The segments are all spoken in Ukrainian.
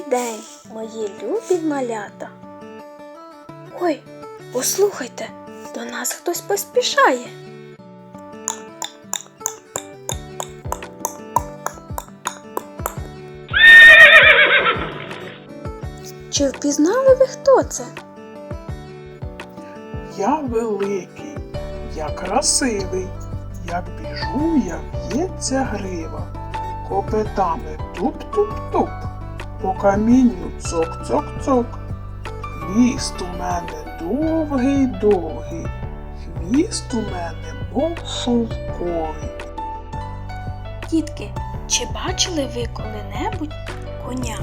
Добрий день, мої любі малята. Ой, послухайте, до нас хтось поспішає. Чи впізнали ви хто це? Я великий, я красивий, як біжу, як в'ється грива, копитами туп-туп-туп, по камінню цок-цок-цок. Хвіст у мене довгий довгий, хвіст у мене мов шовковий. Дітки, чи бачили ви коли-небудь коня?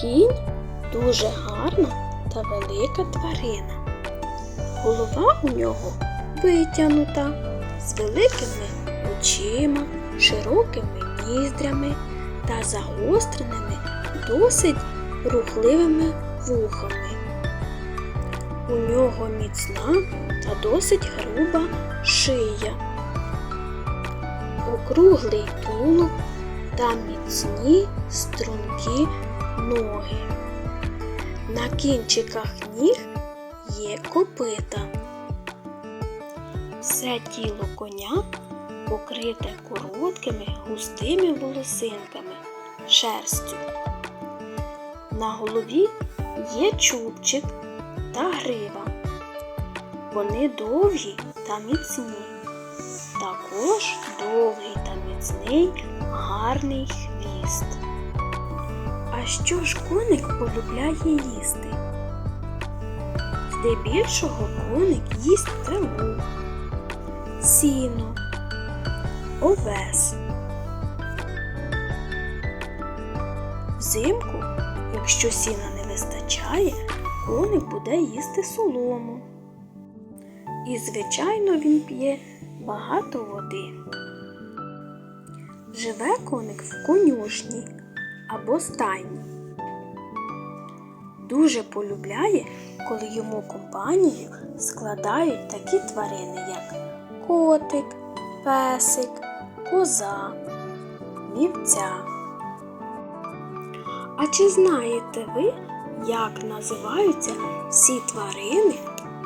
Кінь дуже гарна та велика тварина. Голова у нього витягнута, з великими очима, широкими ніздрями та загостреними, досить рухливими вухами. У нього міцна та досить груба шия округлий тулуб та міцні стрункі ноги. На кінчиках ніг є копита. Все тіло коня покрите короткими густими волосинками, шерстю. На голові є чубчик та грива. Вони довгі та міцні. Також довгий та міцний гарний хвіст. А що ж коник полюбляє їсти? Здебільшого коник їсть траву, сіно, овес. Взимку, якщо сіна не вистачає, коник буде їсти солому. І, звичайно, він п'є багато води. Живе коник в конюшні або стайні. Дуже полюбляє, коли йому компанію складають такі тварини, як котик, песик, коза, вівця. А чи знаєте ви, як називаються всі тварини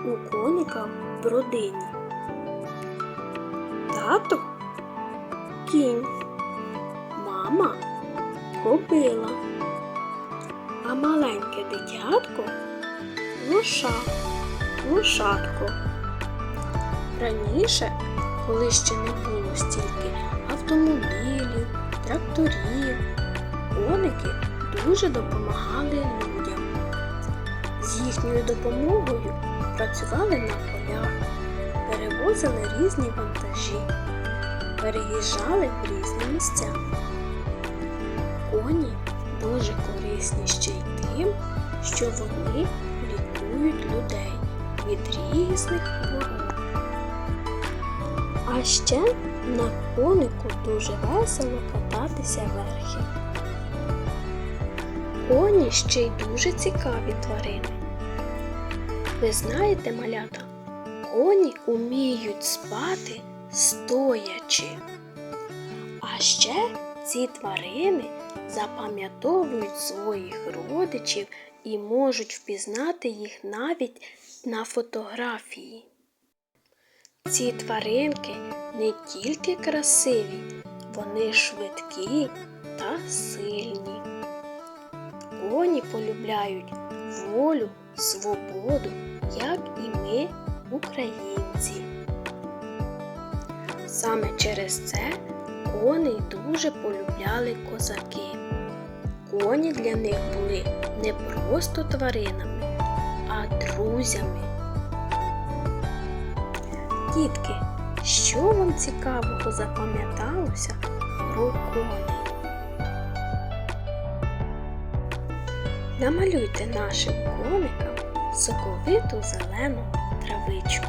у коника в родині? Тато кінь, мама кобила, а маленьке дитятко лоша, лошадко. Раніше, коли ще не було стільки автомобілів, тракторів, коники дуже допомагали людям. З їхньою допомогою працювали на полях, перевозили різні вантажі, переїжджали в різні місця. Коні дуже корисні ще й тим, що вони лікують людей від різних хвороб. А ще на конику дуже весело кататися верхи. Коні ще й дуже цікаві тварини. Ви знаєте, малята, коні уміють спати стоячи. А ще ці тварини запам'ятовують своїх родичів і можуть впізнати їх навіть на фотографії. Ці тваринки не тільки красиві, вони швидкі та сильні. Коні полюбляють волю, свободу, як і ми, українці. Саме через це коней дуже полюбляли козаки. Коні для них були не просто тваринами, а друзями. Дітки, що вам цікавого запам'яталося про коней? Намалюйте нашим коникам соковиту зелену травичку.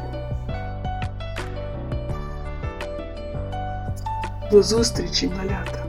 До зустрічі, малята!